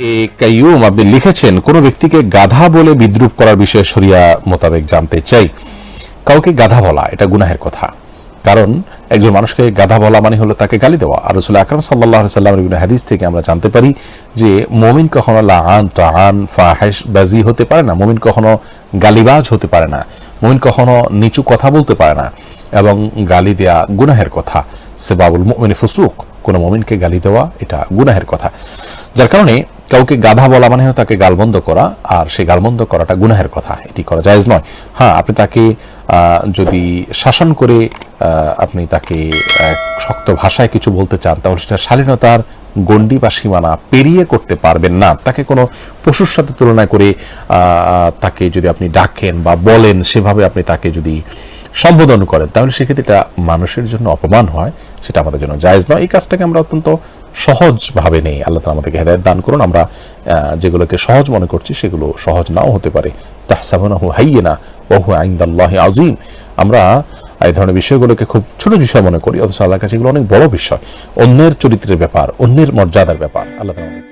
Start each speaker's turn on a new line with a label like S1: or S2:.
S1: এ কাইয়ুম, আপনি লিখেছেন, কোন ব্যক্তিকে গাধা বলে বিদ্রুপ করার বিষয়ে সরিয়া মোতাবেক জানতে চাই। কাউকে গাধা বলা, এটা গুনাহের কথা। কারণ, একজন মানুষকে গাধা বলা মানে হলো তাকে গালি দেওয়া। আর রসুল আকরম সাল্লাহ সাল্লাম হাদিস থেকে আমরা জানতে পারি যে মমিন কখনো লাআন, তাআন, ফাহেশ, বাজি হতে পারে না। মমিন কখনো গালিবাজ হতে পারে না। মমিন কখনো নিচু কথা বলতে পারে না। এবং গালি দেয়া গুনাহের কথা। সেবাবুল মুমিন ফুসুক, কোনো মমিনকে গালি দেওয়া, এটা গুনাহের কথা। যার কারণে কাউকে গাধা বলা মানে তাকে গালবন্ধ করা, আর সেই গালবন্ধ করাটা গুনাহের কথা, এটি করা জায়েজ নয়। হ্যাঁ আপনি তাকে যদি শাসন করে আপনি তাকে শক্ত ভাষায় কিছু বলতে চান, তাহলে সেটা শালীনতার গণ্ডি বা সীমানা পেরিয়ে করতে পারবেন না। তাকে কোনো পশুর সাথে তুলনা করে তাকে যদি আপনি ডাকেন বা বলেন, সেভাবে আপনি তাকে যদি সম্বোধন করেন, তাহলে সেক্ষেত্রে এটা মানুষের জন্য অপমান হয়, সেটা আমাদের জন্য জায়েজ নয়। এই কাজটাকে আমরা অত্যন্ত সহজ ভাবে নেই। আল্লাহ তালা আমাদেরকে হেদায়ত দান করুন। আমরা যেগুলোকে সহজ মনে করছি সেগুলো সহজ নাও হতে পারে। তাহসাবনাহু হাইয়েনা ওহু আইন্দাল্লাহ আজিম আমরা এই ধরনের বিষয়গুলোকে খুব ছোট বিষয় মনে করি, অথচ আল্লাহ কাছে এগুলো অনেক বড় বিষয়। অন্যের চরিত্রের ব্যাপার, অন্যের মর্যাদার ব্যাপার। আল্লাহ তালা